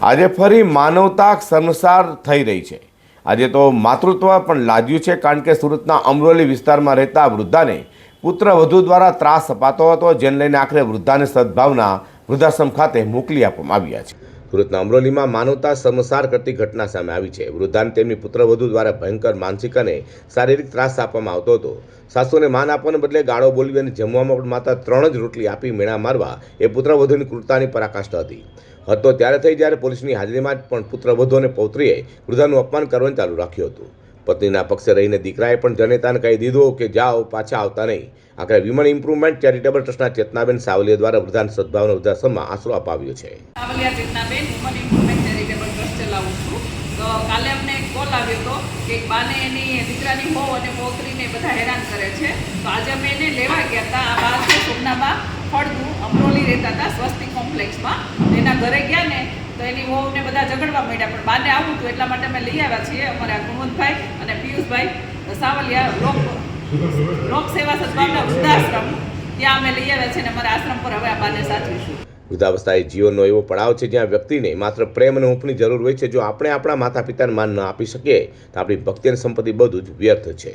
આજે ફરી માનવતા શર્મસાર થઈ રહી છે. આજે તો માતૃત્વ પણ લાદ્યું છે, કારણ કે સુરતના અમરોલી વિસ્તારમાં રહેતા વૃદ્ધાને પુત્ર વધુ દ્વારા ત્રાસ અપાતો હતો, જેને લઈને આખરે વૃદ્ધાને સદભાવના વૃદ્ધાશ્રમ ખાતે મોકલી આપવામાં આવ્યા છે. સુરતના અમરોલીમાં માનવતા સમસાર કરતી ઘટના સામે આવી છે. વૃદ્ધાને તેમની પુત્રવધુ દ્વારા ભયંકર માનસિક અને શારીરિક ત્રાસ આપવામાં આવતો હતો. સાસુને માન આપવાને બદલે ગાળો બોલવી અને જમવામાં પણ માત્ર ત્રણ જ રોટલી આપી મેણા મારવા એ પુત્રવધુની ક્રૂરતાની પરાકાષ્ઠા હતી. હતો ત્યારે થઈ જ્યારે પોલીસની હાજરીમાં પણ પુત્રવધુ અને પૌત્રીએ વૃદ્ધાનું અપમાન કરવાનું ચાલુ રાખ્યું હતું. પત્નીના પક્ષે રહીને દીકરાએ પણ જનેતાને કહી દીધું કે જાઓ, પાછા આવતા નહીં. આખરે વિમન ઇમ્પ્રુવમેન્ટ ચેરિટેબલ ટ્રસ્ટના ચેતનાબેન સાવલીયા દ્વારા વૃદ્ધાન સદભાવના વૃદ્ધાશ્રમમાં આશરો અપાવ્યો છે. કાલે અમને કોલ આવ્યો હતો કે બાને એની દીકરાની બહુ અને પોતરીને બધા હેરાન કરે છે. તો આજે અમે એને લેવા ગયા હતા. આ બા છે સોમનાબા, ફળદુ, અમરોલી રહેતા હતા સ્વસ્તિક કોમ્પ્લેક્સમાં. એના ઘરે ગયા ને એની વહુને બધા ઝઘડવા માંડ્યા, પણ બાને આવું હતું, એટલા માટે અમે લઈ આવ્યા છીએ અમારા ગુણવંતભાઈ અને પિયુષભાઈ સાવલિયા લોક લોક સેવા સદભાવના વૃદ્ધાશ્રમ, ત્યાં અમે લઈ આવ્યા છીએ અને અમારા આશ્રમ પર હવે આ બાને સાચવીશું. વૃદ્ધાવસ્થા એ જીવનનો એવો પડાવ છે જ્યાં વ્યક્તિને માત્ર પ્રેમ અને હૂંફની જરૂર હોય છે, જો આપણે આપણા માતા પિતાને માન ન આપી શકીએ, તો આપણી ભક્તિ અને સંપત્તિ બધું જ વ્યર્થ છે.